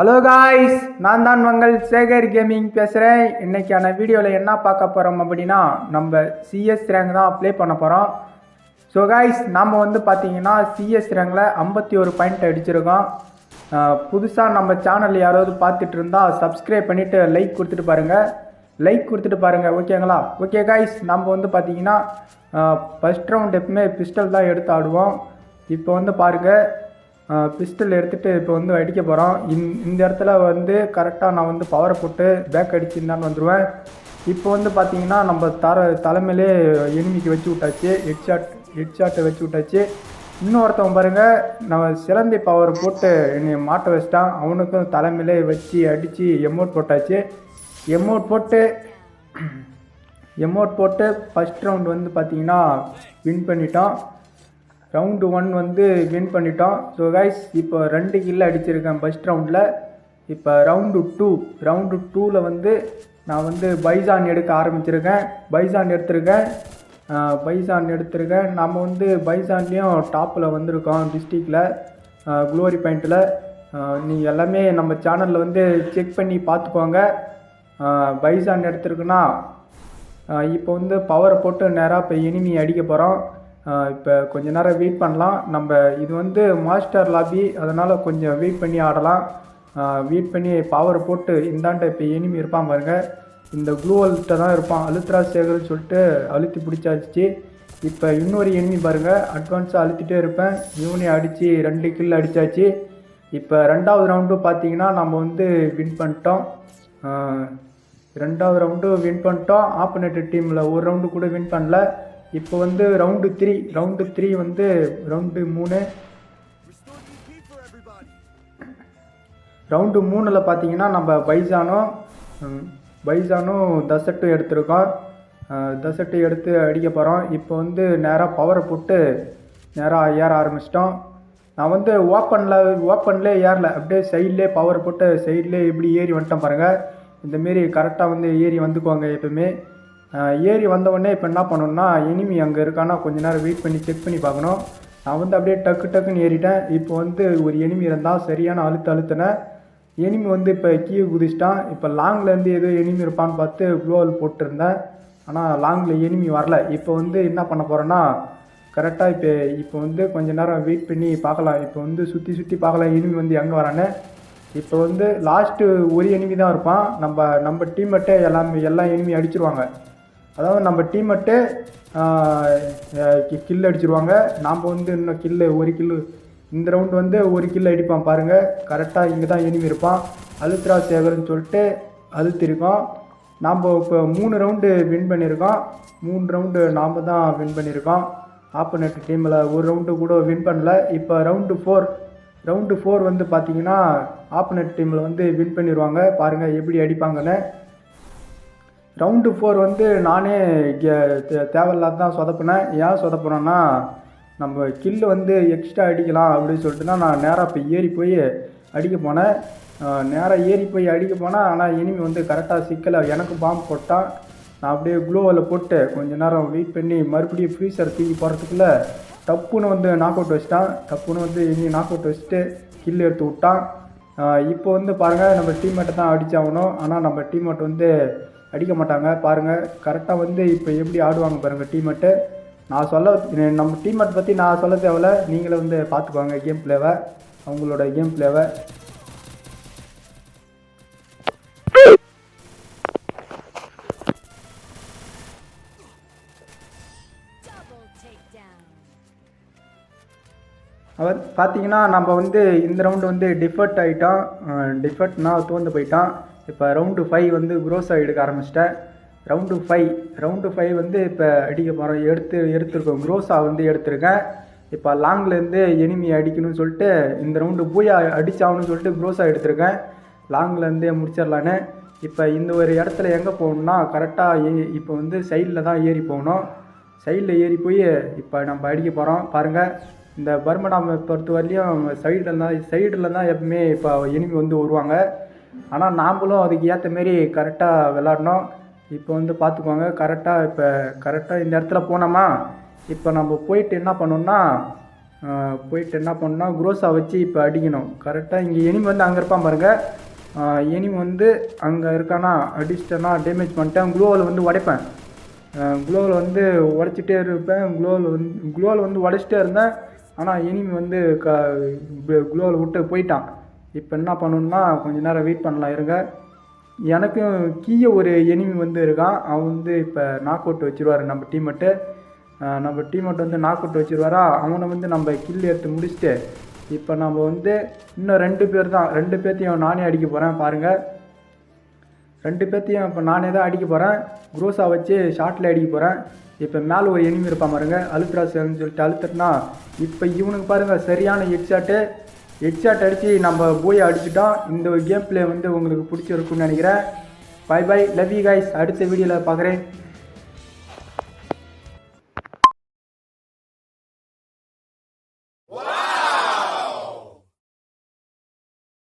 Hello guys நான் தான் உங்கள் சேகர் கேமிங் பேசுகிறேன் இன்றைக்கான வீடியோவில் என்ன பார்க்க போகிறோம் அப்படின்னா நம்ம சிஎஸ் ரேங்க் தான் ப்ளே பண்ண போகிறோம் ஸோ காய்ஸ் நாம் வந்து பார்த்தீங்கன்னா சிஎஸ் ரேங்கில் ஐம்பத்தி ஒரு பாயிண்ட் அடிச்சிருக்கோம். புதுசாக நம்ம சேனல் யாராவது பார்த்துட்டு இருந்தால் சப்ஸ்கிரைப் பண்ணிவிட்டு லைக் கொடுத்துட்டு பாருங்கள் லைக் கொடுத்துட்டு பாருங்கள் ஓகேங்களா ஓகே காய்ஸ் நம்ம வந்து பார்த்தீங்கன்னா ஃபஸ்ட் ரவுண்ட் எப்பவுமே பிஸ்டல் தான் எடுத்து ஆடுவோம். இப்போ வந்து பாருங்கள் பிஸ்டல் எடுத்துகிட்டு இப்போ வந்து அடிக்க போகிறோம் இந் இந்த இடத்துல வந்து கரெக்டாக நான் வந்து பவரை போட்டு பேக் அடிச்சுருந்தான்னு வந்துடுவேன் இப்போ வந்து பார்த்தீங்கன்னா நம்ம தர தலைமையிலே எனிமிக்கு வச்சு விட்டாச்சு. ஹெட் ஷாட் ஹெட் ஷாட்டை வச்சு விட்டாச்சு. இன்னொருத்தவன் பாருங்கள் நம்ம சிலந்தி பவர் போட்டு என்னை மாட்ட வச்சிட்டான். அவனுக்கும் தலைமையிலே வச்சு அடித்து எமௌண்ட் போட்டாச்சு. எமௌண்ட் போட்டு எமௌண்ட் போட்டு ஃபஸ்ட் ரவுண்ட் வந்து பார்த்தீங்கன்னா வின் பண்ணிட்டோம். ரவுண்டு ஒன் வந்து வின் பண்ணிட்டோம். ஸோ கைஸ் இப்போ ரெண்டு கில்லு அடிச்சிருக்கேன் ஃபஸ்ட் ரவுண்டில் இப்போ ரவுண்டு டூ ரவுண்டு டூவில் வந்து நான் வந்து பைசான் எடுக்க ஆரம்பிச்சிருக்கேன். பைசான் எடுத்திருக்கேன். பைசான் எடுத்திருக்கேன். நம்ம வந்து பைசான்லேயும் டாப்பில் வந்திருக்கோம் டிஸ்ட்ரிக்டில் குளோரி பாயிண்ட்டில் நீ எல்லாமே நம்ம சேனலில் வந்து செக் பண்ணி பார்த்துக்கோங்க. பைசான் எடுத்திருக்குன்னா இப்போ வந்து பவரை போட்டு நேராக இப்போ எனிமி அடிக்க போகிறோம் இப்போ கொஞ்ச நேரம் வெயிட் பண்ணலாம். நம்ம இது வந்து மாஸ்டர் லாபி அதனால் கொஞ்சம் வெயிட் பண்ணி ஆடலாம். வெயிட் பண்ணி பவர் போட்டு இந்தாண்ட இப்போ எனிமி இருப்பான் பாருங்க. இந்த க்ளூவல்கிட்ட தான் இருப்பான். அழுத்ரா சேகர்னு சொல்லிட்டு அழுத்தி பிடிச்சாச்சு. இப்போ இன்னொரு எனிமி பாருங்கள் அட்வான்ஸாக அழுத்திட்டே இருப்பேன். இவனையும் அடித்து ரெண்டு கில் அடித்தாச்சு இப்போ ரெண்டாவது ரவுண்டு பார்த்தீங்கன்னா நம்ம வந்து வின் பண்ணிட்டோம். ரெண்டாவது ரவுண்டு வின் பண்ணிட்டோம். ஆப்போனேட் டீமில் ஒரு ரவுண்டு கூட வின் பண்ணல. இப்போ வந்து ரவுண்டு த்ரீ ரவுண்டு த்ரீ வந்து ரவுண்டு மூணு. ரவுண்டு மூணில் பார்த்தீங்கன்னா நம்ம பைசானும் ம், பைசானும் தசட்டும் எடுத்திருக்கோம். தசட்டு எடுத்து அடிக்க போகிறோம் இப்போ வந்து நேராக பவரை போட்டு நேராக ஏற ஆரம்பிச்சிட்டோம். நான் வந்து ஓப்பனில் ஓப்பன்லே ஏறல. அப்படியே சைட்லேயே பவர் போட்டு சைட்லேயே இப்படி ஏறி வந்துட்டேன் பாருங்கள் இந்தமாரி கரெக்டாக வந்து ஏறி வந்துக்குவாங்க எப்பவுமே ஏறி வந்த இப்போ என்ன பண்ணணும்னா எனிமி அங்கே இருக்கானா கொஞ்ச நேரம் வெயிட் பண்ணி செக் பண்ணி பார்க்கணும். நான் வந்து அப்படியே டக்கு டக்குன்னு ஏறிட்டேன். இப்போ வந்து ஒரு எனிமி இருந்தால் சரியான அழுத்த அழுத்தினேன் எனிமி வந்து இப்போ கீழே குதிச்சிட்டான். இப்போ லாங்லேருந்து ஏதோ எனிமி இருப்பான்னு பார்த்து க்ளோவல் போட்டிருந்தேன். ஆனால் லாங்கில் எனிமி வரல. இப்போ வந்து என்ன பண்ண போகிறேன்னா கரெக்டாக இப்போ இப்போ வந்து கொஞ்ச நேரம் வெயிட் பண்ணி பார்க்கலாம். இப்போ வந்து சுற்றி சுற்றி பார்க்கலாம் எனிமி வந்து எங்கே வரான்னு. இப்போ வந்து லாஸ்ட்டு ஒரு எனிமி தான் இருப்பான். நம்ம நம்ம டீம்மேட்டே எல்லாமே எல்லா எனிமி அடிச்சிருவாங்க. அதாவது நம்ம டீம் டீம்மேட்டு கில் அடிச்சிருவாங்க. நாம் வந்து இன்னும் கில்லு ஒரு கில்லு இந்த ரவுண்டு வந்து ஒரு கில் அடிப்பான் பாருங்கள் கரெக்டாக இங்கே தான் எனிமி இருப்பான். அழுத்ரா சேகர்னு சொல்லிட்டு அழுத்திருக்கோம் நாம் இப்போ மூணு ரவுண்டு வின் பண்ணியிருக்கோம் மூணு ரவுண்டு நாம் தான் வின் பண்ணியிருக்கோம் ஆப்போனட் டீமில் ஒரு ரவுண்டு கூட வின் பண்ணல. இப்போ ரவுண்டு ஃபோர் ரவுண்டு ஃபோர் வந்து பார்த்தீங்கன்னா ஆப்போனட் டீமில் வந்து வின் பண்ணிடுவாங்க பாருங்கள் எப்படி அடிப்பாங்கன்னு. ரவுண்டு ஃபோர் வந்து நானே கே- தே- தேவையில்லாத தான் சொதப்பினேன். ஏன் சொதப்பினேன்னா நம்ம கில்லு வந்து எக்ஸ்ட்ரா அடிக்கலாம் அப்படின்னு சொல்லிட்டு தான் நான் நேராக இப்போ ஏறி போய் அடிக்க போனேன். நேராக ஏறி போய் அடிக்க போனேன். ஆனால் எனிமி வந்து கரெக்டாக சிக்கலை எனக்கு பாம்பு போட்டான். நான் அப்படியே க்ளோவில் போட்டு கொஞ்ச நேரம் வெயிட் பண்ணி மறுபடியும் ஃப்ரீசர் தூக்கி போகிறதுக்குள்ளே டப்புன்னு வந்து நாக் அவுட் வச்சிட்டான். டப்புன்னு வந்து இனி நாக் அவுட் வச்சுட்டு கில் எடுத்து விட்டான். இப்போ வந்து பாருங்கள் நம்ம டீம்மேட்டை தான் அடித்தாகணும் ஆனால் நம்ம டீம்மேட் வந்து அடிக்க மாட்டாங்க. பாருங்கள் கரெக்டாக வந்து இப்போ எப்படி ஆடுவாங்க பாருங்கள் டீமெட்டு நான் சொல்ல நம்ம டீமெட் பற்றி நான் சொல்ல தேவையில்ல. நீங்களே வந்து பார்த்துக்குவாங்க கேம் பிளேவை அவங்களோட கேம் பிளேவை அவர் பார்த்தீங்கன்னா நம்ம வந்து இந்த ரவுண்டு வந்து டிஃபர்ட் ஆகிட்டான் டிஃபர்ட்னா தோந்து போயிட்டான். இப்போ ரவுண்டு ஃபைவ் வந்து குரோஸாக எடுக்க ஆரம்பிச்சிட்டேன் ரவுண்டு ஃபைவ் ரவுண்டு ஃபைவ் வந்து இப்போ அடிக்க போகிறோம் எடுத்து எடுத்திருக்கோம். குரோஸாக வந்து எடுத்திருக்கேன் இப்போ லாங்லேருந்து எனிமி அடிக்கணும்னு சொல்லிட்டு இந்த ரவுண்டு பூயா அடிச்சாகணும்னு சொல்லிட்டு குரோஸாக எடுத்திருக்கேன் லாங்லேருந்தே முடிச்சிடலான்னு. இப்போ இந்த ஒரு இடத்துல எங்கே போகணும்னா கரெக்டாக ஏ இப்போ வந்து சைடில் தான் ஏறி போகணும். சைடில் ஏறி போய் இப்போ நம்ம அடிக்க போகிறோம் பாருங்கள் இந்த பர்மடாமை பொறுத்த வரலையும் சைடில் தான் சைடில் தான் எப்பவுமே இப்போ எனிமி வந்து வருவாங்க. ஆனால் நாமளும் அதுக்கு ஏற்ற மாரி கரெக்டாக விளாட்ணும். இப்போ வந்து பார்த்துக்கோங்க கரெக்டாக இப்போ கரெக்டாக இந்த இடத்துல போனோமா? இப்போ நம்ம போயிட்டு என்ன பண்ணோம்னா போயிட்டு என்ன பண்ணணும்னா குரோஸாக வச்சு இப்போ அடிக்கணும். கரெக்டாக இங்கே எனிமி வந்து அங்கே இருப்பான் பாருங்கள் எனிமி வந்து அங்கே இருக்கானா அடிச்சிட்டேன்னா டேமேஜ் பண்ணிட்டேன் குளோவில் வந்து உடைப்பேன். குளோவில் வந்து உடைச்சிட்டே இருப்பேன். குளோவில் வந்து குளோவில் வந்து உடைச்சிட்டே இருந்தேன். ஆனால் எனிமி வந்து க குளோவில் விட்டு போயிட்டான். இப்போ என்ன பண்ணணும்னா கொஞ்ச நேரம் வெயிட் பண்ணலாம் இருங்க. எனக்கும் கீழே ஒரு எனிமி வந்து இருக்கான். அவன் வந்து இப்போ நாக் அவுட் வச்சிருவாரு நம்ம டீமெட்டு நம்ம டீமெட் வந்து நாக் அவுட் வச்சிருவாரா? அவனை வந்து நம்ம கில் எடுத்து முடிச்சுட்டு இப்போ நம்ம வந்து இன்னும் ரெண்டு பேர் தான். ரெண்டு பேர்த்தையும் நானே அடிக்க போகிறேன் பாருங்கள் ரெண்டு பேர்த்தையும் இப்போ நானே தான் அடிக்க போகிறேன் குரோஸா வச்சு ஷார்ட்டில் அடிக்க போகிறேன் இப்போ மேலே ஒரு எனிமி இருப்பான் பாருங்க அழுத்ராசன்னு சொல்லிட்டு அழுத்துட்டுனா இப்போ இவனுக்கு பாருங்கள் சரியான ஹெட்ஷாட்டு ஹெட்ஷாட் அடித்து நம்ம போய் அடிச்சுட்டோம் இந்த கேம் பிளே வந்து உங்களுக்கு பிடிச்சிருக்குன்னு நினைக்கிறேன். Bye bye love you guys அடுத்த வீடியோவில் பார்க்குறேன்.